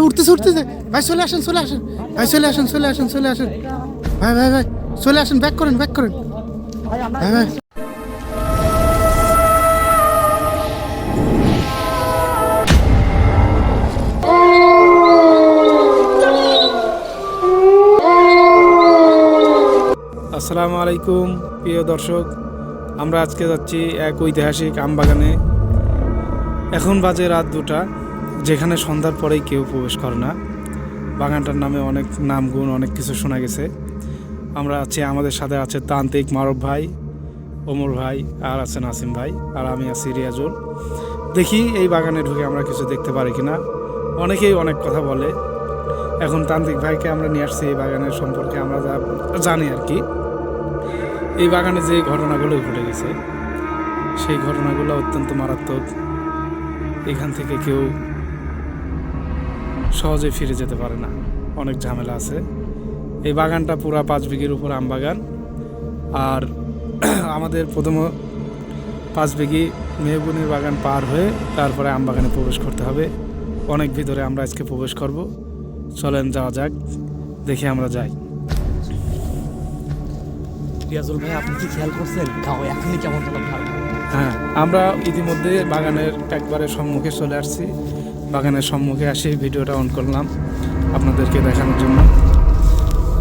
ভাই, উঠতেছে উঠতেছে। ভাই, চলে আসেন চলে আসেন। ভাই, চলে আসেন চলে আসেন চলে আসেন। ভাই ভাই ভাই, চলে আসেন ব্যাক করেন ব্যাক করেন। ভাই ভাই। আসসালামু আলাইকুম, প্রিয় দর্শক। আমরা আজকে যাচ্ছি এক ঐতিহাসিক আমবাগানে। এখন বাজে রাত দুটা। যেখানে সন্ধ্যার পরেই কেউ প্রবেশ করে না। বাগানটার নামে অনেক নাম গুণ অনেক কিছু শোনা গেছে। আমরা আছি, আমাদের সাথে আছে তান্ত্রিক মারব ভাই, ওমর ভাই, আর আছে নাসিম ভাই, আর আমি আছি রিয়াজুল। দেখি এই বাগানে ঢুকে আমরা কিছু দেখতে পারি কিনা। অনেকেই অনেক কথা বলে। এখন তান্ত্রিক ভাইকে আমরা নিয়ে আসছি এই বাগানের সম্পর্কে আমরা যা জানি আর কি। এই বাগানে যে ঘটনাগুলো ঘটে গেছে, সেই ঘটনাগুলো অত্যন্ত মারাত্মক। এখান থেকে কেউ সহজে ফিরে যেতে পারে না। অনেক ঝামেলা আছে। এই বাগানটা পুরা পাঁচ বিঘির উপর আম বাগান। আর আমাদের প্রথম পাঁচ বিঘি মেহগুনির বাগান পার হয়ে তারপরে আম বাগানে প্রবেশ করতে হবে। অনেক ভিতরে আমরা আজকে প্রবেশ করব। চলেন যাওয়া যাক দেখে আমরা যাই। রিয়াজুল ভাই আপনি কি খেয়াল করছেন? গাও এখনই কেমন হ্যাঁ আমরা ইতিমধ্যে বাগানের একবারে সম্মুখে চলে আসছি। বাগানের সম্মুখে আসে ভিডিওটা অন করলাম আপনাদেরকে দেখানোর জন্য।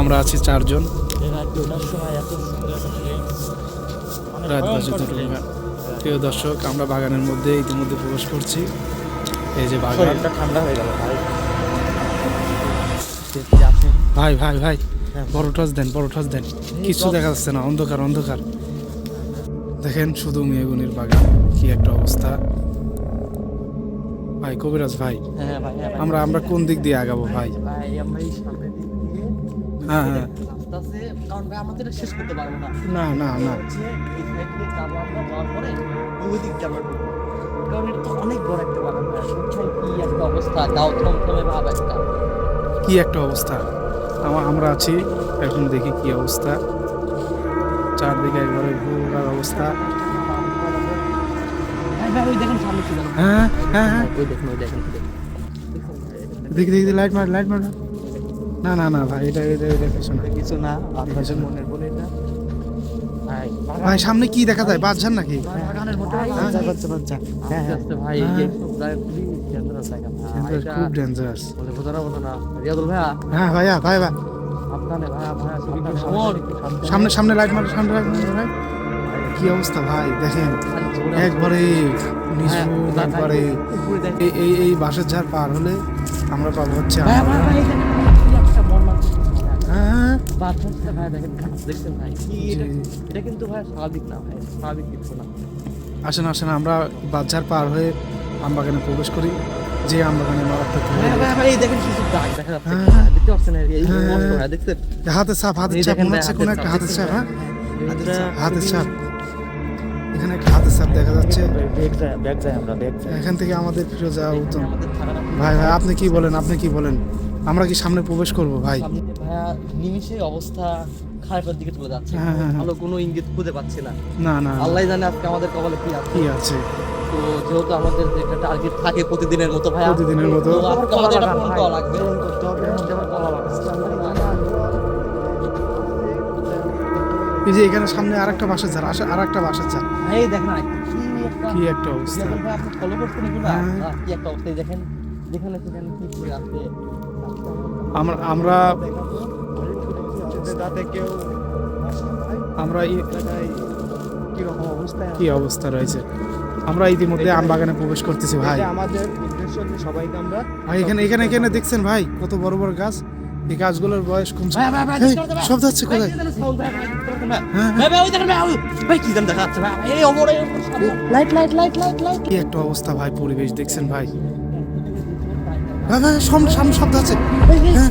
আমরা আছি চারজন। রাত বাজে দুটো। প্রিয় দর্শক আমরা বাগানের মধ্যে ইতিমধ্যে প্রবেশ করছি। এই যে বাগান। ঠান্ডা হয়ে গেল ভাই। ভাই ভাই ভাই। বড় টস দেন বড় দেন। কিছু দেখা যাচ্ছে না অন্ধকার অন্ধকার। দেখেন শুধু মেয়েগুনির বাগান কি একটা অবস্থা। ভাই কবিরাজ ভাই। হ্যাঁ হ্যাঁ ভাই। আমরা আমরা কোন দিক দিয়ে আগাবো ভাই? হ্যাঁ হ্যাঁ। না। না না কি একটা অবস্থা? গাও থমথমে ভাব একটা। কি একটা অবস্থা? আমরা আছি এখন দেখি কি অবস্থা। চারদিকে একবারে ঘুরার অবস্থা। ওই দেখেন সামনে ছিল হ্যাঁ হ্যাঁ হ্যাঁ। ওই দেখেন ওই দেখেন দেখি দেখি লাইট মার লাইট মার। না না না ভাই এটা এটা এটা কিছু না। কিছু। মনের বলে এটা। ভাই ভাই সামনে কি দেখা যায়? বাদঝান নাকি? ভাই হ্যাঁ, হ্যাঁ। হ্যাঁ খুব ডেঞ্জারাস রিয়াদুল ভাইয়া? হ্যাঁ ভাইয়া ভাই। ভাই সামনে সামনে লাইট মার সামনে লাইট মার ভাই। কি অবস্থা ভাই? দেখেন একবারে হ্যাঁ, একবারে এই এই বাঁশের ঝাড় পার হলে আমরা পাবো হচ্ছে ভাই, দেখেন। হ্যাঁ? বাচ্চাটা ভাইয়া দেখেন গাছ দেখছেন ভাই? এটা কিন্তু ভাই স্বাভাবিক না ভাই স্বাভাবিক কিছু না। আসেন আসেন আমরা বাজার পার হয়ে আমবাগানে প্রবেশ করি। যে আমবাগানে হাতের এই মনে হচ্ছে কোনো একটা হাতের ছাপ হ্যাঁ? খুবই- ছাপ। এখানে একটা হাতের ছাপ দেখা যাচ্ছে। এখান থেকে আমাদের ফিরে যাওয়া উত্তম। ভাই ভাই আপনি কি বলেন আপনি কি বলেন? আমরা কি সামনে প্রবেশ করব ভাই? ভাইয়া নিমিষে অবস্থা খারাপের দিকে চলে যাচ্ছে। হ্যাঁ, হ্যাঁ, হ্যাঁ। ভালো কোনো ইঙ্গিত খুঁজে পাচ্ছি না। না না আল্লাহ জানে আজকে আমাদের কপালে কি আছে। কি আছে। তো যেহেতু আমাদের একটা টার্গেট থাকে প্রতিদিনের মতো ভাইয়া প্রতিদিনের মতো। আমাদের এটা পূরণ করা লাগবে। এই যে এখানে সামনে আরেকটা বাসা ঝাড় আসে আরেকটা বাসা ঝাড়। এই দেখেন কি একটা একটা অবস্থা। আপনি ফলো করছেন এগুলো? হ্যাঁ। কি একটা অবস্থা দেখেন যেখানে সেখানে কি করে আছে। আমরা আমরা কেউ কি অবস্থা রয়েছে? আমরা ইতিমধ্যে আম বাগানে প্রবেশ করতেছি ভাই। আমাদের উদ্দেশ্য সবাইকে আমরা এখানে এখানে এখানে দেখছেন ভাই কত বড় বড় গাছ। এই গাছগুলোর বয়স দেবে। শব্দ হচ্ছে কোথায় কি। হ্যাঁ, একটা অবস্থা ভাই পরিবেশ দেখছেন ভাই সামনে সামনে শব্দ আছে হ্যাঁ,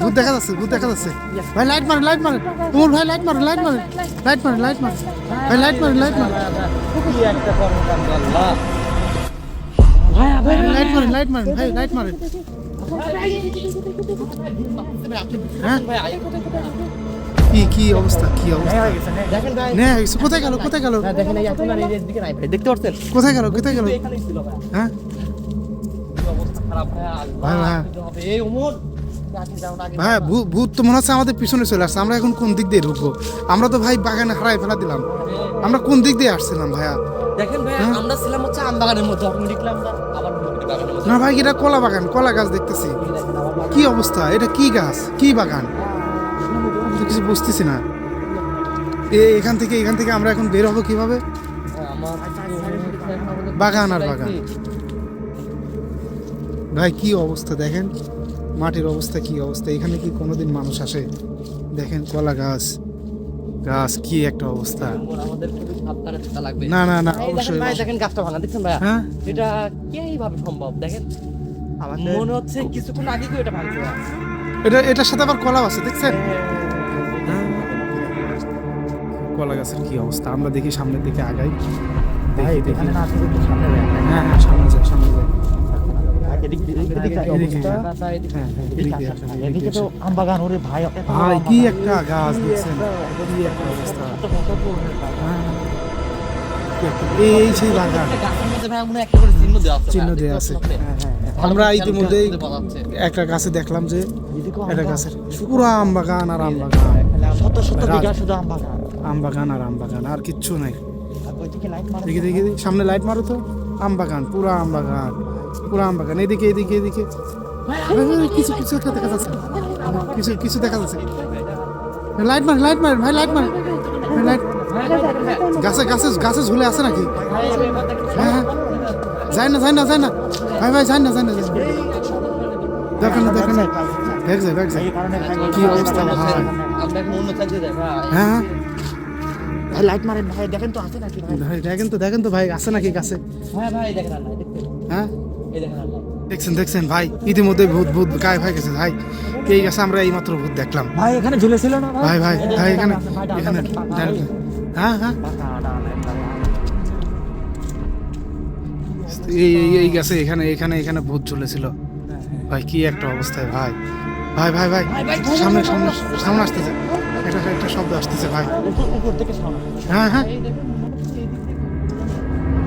ভূত দেখা যাচ্ছে ভূত দেখা যাচ্ছে ভাই লাইট মারে লাইট মারে ওর ভাই লাইট মারে লাইট মারে লাইট মারে লাইট মারে ভাই লাইট মারে লাইট মারে ভাই, লাইট মারে লাইট মারে ভাই লাইট? কি কি অবস্থা কি অবস্থা দেখেন ভাই নে কোথায় গেল কোথায় গেল? দেখেন এই এখন এই দিকে নাই ভাই দেখতে পাচ্ছেন কোথায় গেল গেল হ্যাঁ ভাই ভূত তো মনে হচ্ছে আমাদের পিছনে চলে আসছে। আমরা এখন কোন দিক দিয়ে ঢুকবো? আমরা তো ভাই বাগানে হারাই ফেলা দিলাম। আমরা কোন দিক দিয়ে আসছিলাম ভাইয়া? দেখেন ভাই হ্যাঁ? আমরা ছিলাম হচ্ছে আম মধ্যে এখন দেখলাম আবার না ভাই এটা কলা বাগান কলা গাছ দেখতেছি। কি অবস্থা? এটা কি গাছ? কি বাগান? কিছু বুঝতেছি না। এ এখান থেকে এখান থেকে আমরা এখন বের হব কীভাবে? হ্যাঁ, বাগান আর বাগান। ভাই কি অবস্থা দেখেন? মাটির অবস্থা কি অবস্থা? এখানে কি কোনোদিন মানুষ আসে? দেখেন কলা গাছ। গাছ কি একটা অবস্থা? আমাদের খুবই সাবধানে থাকা লাগবে। না না না অবশ্যই ভাই দেখেন গাছটা ভাঙা দেখছেন ভাই হ্যাঁ? এটা কীভাবে সম্ভব? দেখেন আমাদের মনে হচ্ছে কিছুক্ষণ আগে কেউ এটা ভাঙছে। এটা এটার সাথে আবার কলা আছে দেখছেন? কলা গাছের কি অবস্থা? আমরা দেখি সামনের দিকে আগাই দেখি দেখি। হ্যাঁ হ্যাঁ। এদিকে তো আসেন। ওরে ভাই ভাই কি একটা গাছ দেখছেন। কি একটা অবস্থা। কত কত পুরনো গাছ। হ্যাঁ। এই সেই বাগান। হয় চিহ্ন দেওয়া আছে? হ্যাঁ, আমরা ইতিমধ্যেই যাচ্ছে। একটা গাছে দেখলাম যে একটা গাছের পুরো আম বাগান আর আম বাগান। শত শত বিঘা শুধু আম বাগান। আম বাগান আর আম বাগান আর কিচ্ছু নাই। দেখি দেখি, সামনে লাইট মারো তো। আম বাগান পুরো আম বাগান। পুরো আম বাগান। এদিকে এদিকে এদিকে। কিছু কিছু একটা দেখা যাচ্ছে। কিছু কিছু দেখা যাচ্ছে। লাইট মার লাইট মার ভাই লাইট মার। লাইট গাছে গাছে গাছে ঝুলে আছে নাকি? হ্যাঁ হ্যাঁ। যাই না যাই না যাই না। ভাই ভাই যাই না যাই না যাই। দেখেন না দেখেন না। দেখ যায় দেখ যায়। কি অবস্থা ভাই। ভাই হ্যাঁ। ভাই লাইট মারেন ভাই। দেখেন তো আছে নাকি ভাই? দেখেন তো দেখেন তো ভাই। আছে নাকি গাছে? হ্যাঁ ভাই দেখেন। হ্যাঁ? দেখছেন দেখছেন ভাই ইতিমধ্যে ভূত ভূত গায়েব হয়ে গেছে ভাই। এই গাছে আমরা এই মাত্র ভূত দেখলাম। ভাই এখানে ঝুলেছিল না ভাই? ভাই ভাই এখানে এখানে হ্যাঁ হ্যাঁ। এই এই এই গাছে এখানে এখানে এখানে ভূত ঝুলেছিল। ভাই কি একটা অবস্থায় ভাই। ভাই ভাই ভাই সামনে সামনে সামনে আসতেছে। একটা একটা শব্দ আসতেছে ভাই। হ্যাঁ হ্যাঁ।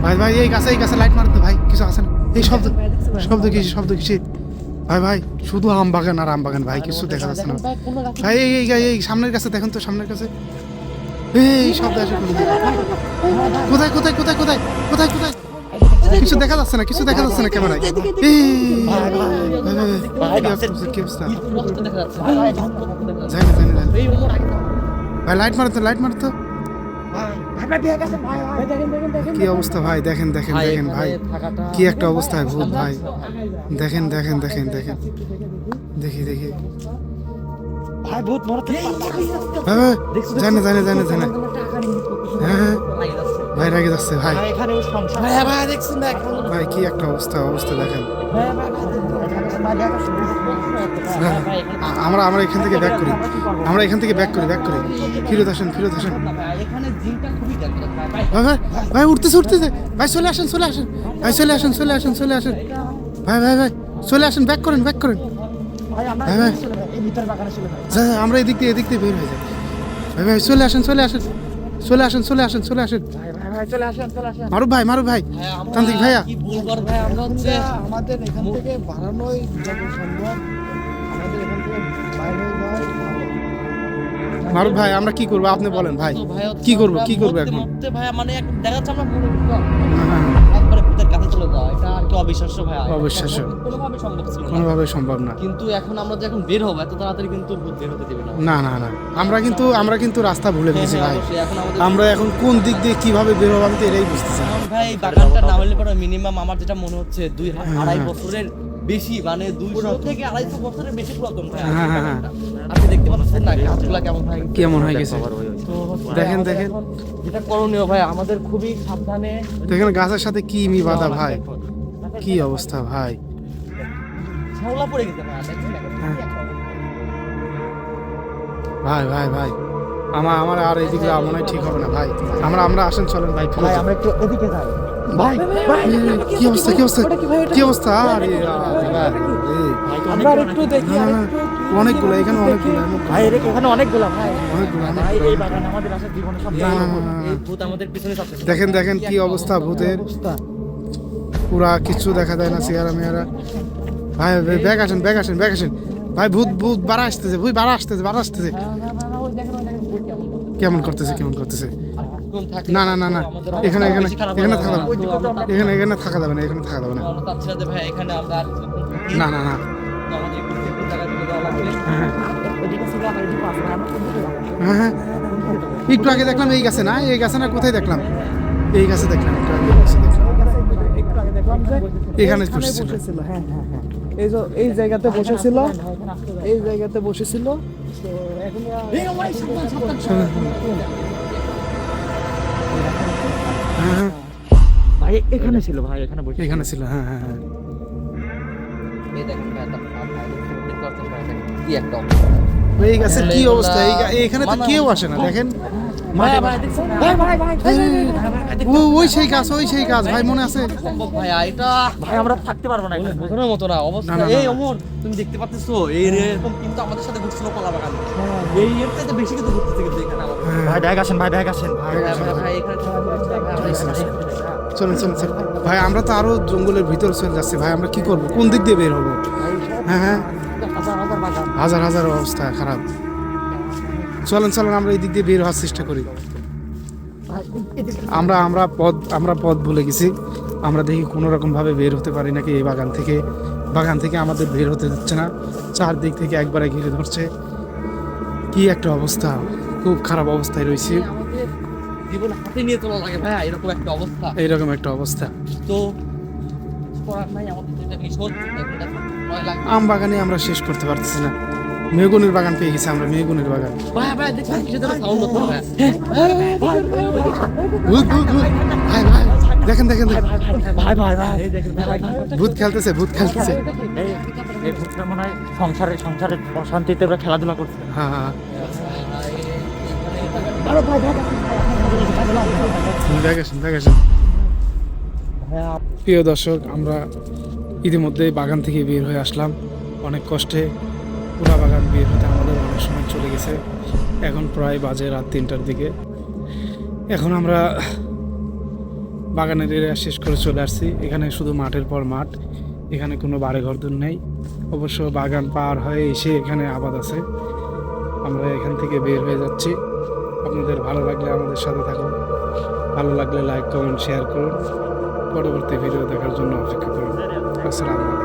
ভাই ভাই এই গাছে এই গাছে লাইট মারতে ভাই কিছু আছে না? এই শব্দ শব্দ কিসি শব্দ কিসি ভাই ভাই শুধু আম বাগান আর আম বাগান ভাই কিছু দেখা যাচ্ছে না ভাই এই এই এই সামনের কাছে দেখুন তো সামনের কাছে এই শব্দ আসে কোথায় কোথায় কোথায় কোথায় কোথায় কোথায় কিছু দেখা যাচ্ছে না কিছু দেখা যাচ্ছে না ক্যামেরায় কি কি। ভাই লাইট মারতো লাইট মারতো ভাই ভাই বিয়ে গেছে ভাই ভাই। দেখেন দেখেন দেখেন। কি অবস্থা ভাই? দেখেন দেখেন দেখেন ভাই কি একটা অবস্থায় ভূত ভাই। দেখেন দেখেন দেখেন দেখেন। দেখি দেখি। ভাই ভূত মরতে ভাই ভাই জানে জানে জানে জানে। হ্যাঁ হ্যাঁ। লাগে যাচ্ছে। ভাই রেগে যাচ্ছে ভাই। ভাই কি একটা অবস্থা অবস্থা দেখেন। আমরা আমরা এখান থেকে ব্যাক করি। আমরা এখান থেকে ব্যাক করি ব্যাক করি। ফিরত আসেন ফিরত আসেন ভাই ভাই ভাই উঠতেছে উঠতেছে। ভাই চলে আসেন চলে আসেন। ভাই চলে আসেন চলে আসেন চলে আসেন। ভাই ভাই ভাই চলে আসেন ব্যাক করেন ব্যাক করেন। ভাই ভাই। আমরা এদিক দিয়ে এদিক দিয়ে বের হয়ে যাই। ভাই ভাই চলে আসেন চলে আসেন। চলে আসেন চলে আসেন চলে আসেন। ভাই চলে আসেন চলে আসেন। মারুফ ভাই মারুফ ভাই তান্ত্রিক ভাইয়া। কি বলবার ভাই আমরা হচ্ছে আমাদের এখান থেকে বাড়ানোই যত সম্ভব আমাদের এখান থেকে বাইরে যাওয়াই মারুফ ভাই আমরা কি করব? আপনি বলেন ভাই। ভাই কি করব? কি করব এখন? ভাই মানে দেখাচ্ছে দেখা যাচ্ছে আমরা কি অবিশ্বাস্য ভাই। অবিশ্বাস্য। কোনোভাবে সম্ভব ছিল না। কোনোভাবে সম্ভব না। কিন্তু এখন আমরা যে এখন বের হব এত তাড়াতাড়ি কিন্তু ভূত বের হতে দিবে না। না না না। আমরা কিন্তু আমরা কিন্তু রাস্তা ভুলে হ্যাঁ, গেছি হ্যাঁ, ভাই। এখন আমরা এখন কোন দিক দিয়ে কীভাবে বের হব আমি তো এটাই বুঝতেছি। ভাই এই বাগানটা না হলে পরে মিনিমাম আমার যেটা মনে হচ্ছে দুই হা- আড়াই বছরের বেশি মানে দুইশো থেকে আড়াইশো বছরের বেশি পুরাতন ভাই। হ্যাঁ, হ্যাঁ, হ্যাঁ। আপনি দেখতে পাচ্ছেন না গাছগুলা কেমন ভাই? কেমন হয়ে গেছে? দেখেন, দেখেন। যেটা করণীয় ভাই আমাদের খুবই সাবধানে দেখেন গাছের সাথে কি মি বাধা ভাই। কি অবস্থা ভাই? হ্যাঁ। ভাই ভাই ভাই আমার আমার আর এদিকে মনে হয় ঠিক হবে না ভাই। আমরা আমরা আসেন চলেন ভাই ভাই আমরা একটু এদিকে যাই। ভাই ভাই কি অবস্থা কি অবস্থা? কি অবস্থা? আরে আমরা একটু দেখি অনেকগুলো এখানে অনেকগুলো ভাই এখানে অনেকগুলো ভাই। অনেকগুলো ভাই এই বাগান আমাদের আসলে জীবনে সব। এই ভূত আমাদের পিছনে সবচেয়ে দেখেন দেখেন কি অবস্থা ভূতের। অবস্থা। পুরা কিছু দেখা যায় না চেহারা মেয়ারা। ভাই ব্যাগ আসেন ব্যাগ আসেন ব্যাগ আসেন। ভাই, ভূত ভূত বাড়া আসতেছে, ভূত বাড়া আসতেছে বাড়া আসতেছে। কেমন করতেছে কেমন করতেছে? না না না না, এখানে এখানে এখানে থাকা যাবে এখানে এখানে থাকা যাবে না, এখানে থাকা যাবে না। না। না না। হ্যাঁ হ্যাঁ। একটু আগে দেখলাম এই গাছে না? এই গাছে না? কোথায় দেখলাম? এই গাছে দেখলাম, একটু আগে দেখলাম। এখানে বসেছিল। হ্যাঁ হ্যাঁ হ্যাঁ। এই যে এই জায়গাতে বসেছিল। এই জায়গাতে বসেছিল। তো এখন ভাই এখানে ছিল ভাই এখানে বসে এখানে ছিল হ্যাঁ হ্যাঁ হ্যাঁ। এই দেখেন কি অবস্থা। এখানে তো কেউ আসে না দেখেন। ভাই ভাই দেখছেন ভাই ভাই ভাই ও ওই সেই গাছ ওই সেই গাছ ভাই মনে আছে? সম্ভব এটা ভাই আমরা থাকতে পারব না বোঝানোর মতো না অবস্থা না, না, না, এই অমর তুমি দেখতে পাচ্ছ এই এরকম কিন্তু আমাদের সাথে ঘুরছিল কলা বাগান এই এর বেশি কিন্তু ঘুরতেছে কিন্তু এখানে আমাদের। হ্যাঁ। ব্যাগ আসেন ভাই ব্যাগ আসেন। ভাই ভাই ভাই এখানে চলুন চলুন চলুন। ভাই আমরা তো আরও জঙ্গলের ভিতর চলে যাচ্ছি। ভাই আমরা কি করব? কোন দিক দিয়ে বের হব? হ্যাঁ হ্যাঁ। হাজার হাজার অবস্থা খারাপ। চলেন চলেন আমরা এই দিক দিয়ে বের হওয়ার চেষ্টা করি। আমরা আমরা পথ আমরা পথ ভুলে গেছি। আমরা দেখি কোনো রকম ভাবে বের হতে পারি নাকি এই বাগান থেকে। বাগান থেকে আমাদের বের হতে দিচ্ছে না। চারদিক থেকে একবারে ঘিরে ধরছে। কি একটা অবস্থা। খুব খারাপ অবস্থায় রয়েছে। জীবন হাতে নিয়ে তোলা লাগে ভাই এরকম একটা অবস্থা। এইরকম একটা অবস্থা। তো করার নাই আমাদের যেটা ভীষণ এটা ভয় লাগে আম বাগানে আমরা শেষ করতে পারতেছি না। মেগুনের বাগান পেয়ে গেছি আমরা মেগুনের বাগান। দেখেন দেখেন দেখেন। ভাই ভাই ভাই। এই দেখেন ভাই ভূত খেলতেছে ভূত খেলতেছে। এই এই ভূতটা মনে হয় সংসারে সংসারে অশান্তিতে ওরা খেলাধুলা করছে। হ্যাঁ হ্যাঁ। দেখেছেন দেখেছেন প্রিয় দর্শক আমরা ইতিমধ্যে বাগান থেকে বের হয়ে আসলাম। অনেক কষ্টে পুরা বাগান বের হতে আমাদের অনেক সময় চলে গেছে। এখন প্রায় বাজে রাত তিনটার দিকে। এখন আমরা বাগানের এরিয়া শেষ করে চলে আসছি। এখানে শুধু মাঠের পর মাঠ। এখানে কোনো বাড়ি ঘরদোর নেই। অবশ্য বাগান পার হয়ে এসে এখানে আবাদ আছে। আমরা এখান থেকে বের হয়ে যাচ্ছি। আপনাদের ভালো লাগলে আমাদের সাথে থাকুন। ভালো লাগলে লাইক, কমেন্ট, শেয়ার করুন। পরবর্তী ভিডিও দেখার জন্য অপেক্ষা করুন। আসসালামু আলাইকুম।